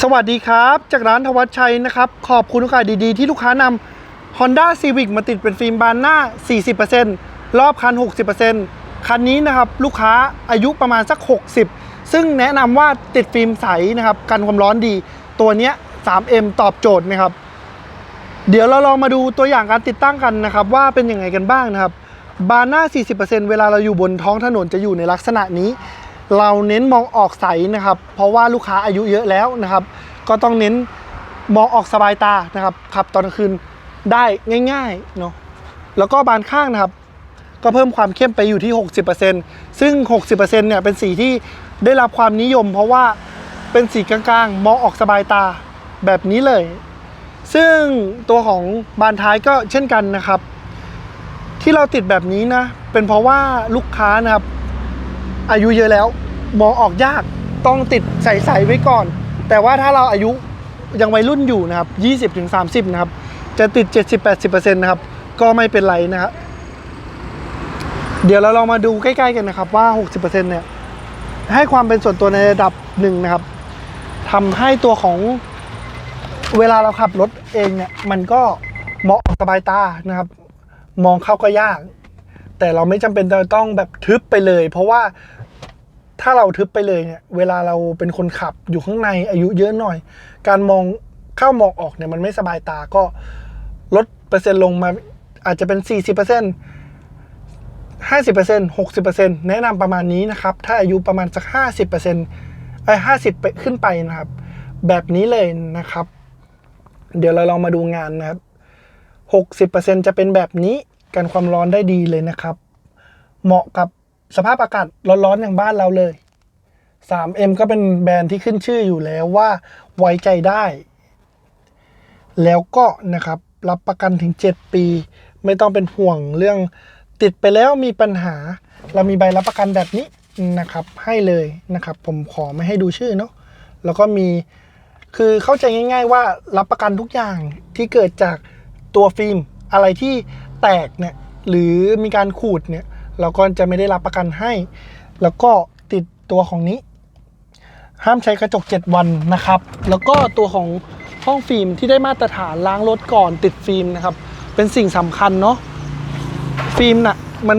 สวัสดีครับ จากร้านทวัชชัยนะครับ ขอบคุณโอกาสดีๆ ที่ลูกค้านำ Honda Civic มาติดเป็นฟิล์มบานหน้า 40%รอบคัน 60%คันนี้นะครับ ลูกค้าอายุประมาณสัก 60 ซึ่งแนะนำว่าติดฟิล์มใสนะครับ กันความร้อนดี ตัวเนี้ย 3M ตอบโจทย์นะครับ เดี๋ยวเราลองมาดูตัวอย่างการติดตั้งกันนะครับ ว่าเป็นยังไงกันบ้างนะครับ บานหน้า 40%เวลาเราอยู่บนท้องถนนจะอยู่ในลักษณะนี้ เราเน้นมองออกใสนะครับ เพราะว่าลูกค้าอายุเยอะแล้วนะครับ ก็ต้องเน้นมองออกสบายตานะครับขับตอนกลางคืนได้ง่ายๆเนาะแล้วก็บานข้างนะครับ ก็เพิ่มความเข้มไปอยู่ที่ 60%ซึ่ง 60%เนี่ยเป็นสีที่ได้รับความนิยม เพราะว่าเป็นสีกลางๆ มองออกสบายตาแบบนี้เลย ซึ่งตัวของบานท้ายก็เช่นกันนะครับ ที่เราติดแบบนี้นะ เป็นเพราะว่าลูกค้านะครับ อายุเยอะแล้วมองออกยากต้องติดใสๆไว้ก่อน แต่ว่าถ้าเราอายุยังวัยรุ่นอยู่นะครับ 20-30 นะครับ จะติด 70-80%นะครับ ก็ไม่เป็นไรนะครับ เดี๋ยวเราลองมาดูใกล้ๆกันนะครับว่า 60%เนี่ยให้ความเป็นส่วนตัวในระดับหนึ่งนะครับทำให้ตัวของเวลาเราขับรถเองเนี่ยมันก็มองออกสบายตานะครับ มองเข้าก็ยาก แต่เราไม่จำเป็นจะต้องแบบทึบไปเลย เพราะว่าถ้าเราทึบไปเลยเนี่ย เวลาเราเป็นคนขับอยู่ข้างในอายุเยอะหน่อย การมองเข้ามองออกเนี่ยมันไม่สบายตาก็ลดเปอร์เซ็นต์ลงมาอาจจะเป็น 40% 50% 60%แนะนำประมาณนี้นะครับ ถ้าอายุประมาณสัก 50%ไอ้50ไปขึ้นไปนะครับ แบบนี้เลยนะครับ เดี๋ยวเราลองมาดูงานนะครับ 60%จะเป็นแบบนี้ กันความร้อนได้ดีเลยนะครับ เหมาะกับสภาพอากาศร้อนๆอย่างบ้านเราเลย 3M ก็เป็นแบรนด์ที่ขึ้นชื่ออยู่แล้วว่าไว้ใจได้ แล้วก็นะครับรับประกันถึง 7 ปี ไม่ต้องเป็นห่วงเรื่องติดไปแล้วมีปัญหา เรามีใบรับประกันแบบนี้นะครับให้เลยนะครับ ผมขอไม่ให้ดูชื่อเนาะแล้วก็มีคือเข้าใจง่าย ๆ ว่ารับประกันทุกอย่างที่เกิดจากตัวฟิล์ม อะไรที่ แตกเนี่ยหรือมีการขูดเนี่ยเราก็จะไม่ได้รับประกันให้ แล้วก็ติดตัวของนี้ ห้ามใช้กระจก 7 วันนะครับ แล้วก็ตัวของห้องฟิล์มที่ได้มาตรฐานล้างรถก่อนติดฟิล์มนะครับ เป็นสิ่งสำคัญเนาะฟิล์มน่ะมัน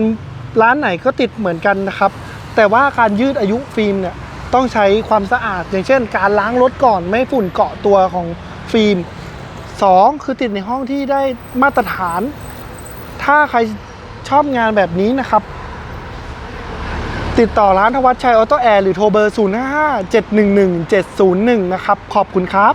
ร้านไหนก็ติดเหมือนกันนะครับ แต่ว่าการยืดอายุฟิล์มเนี่ยต้องใช้ความสะอาด อย่างเช่น การล้างรถก่อนไม่ฝุ่นเกาะตัวของฟิล์มสองคือติดในห้องที่ได้มาตรฐาน ถ้าใครชอบงานแบบนี้นะครับ ติดต่อร้านทวัชชัยออโต้แอร์หรือโทรเบอร์ 0 5 7 1 1 7 0 1 นะครับ ขอบคุณครับ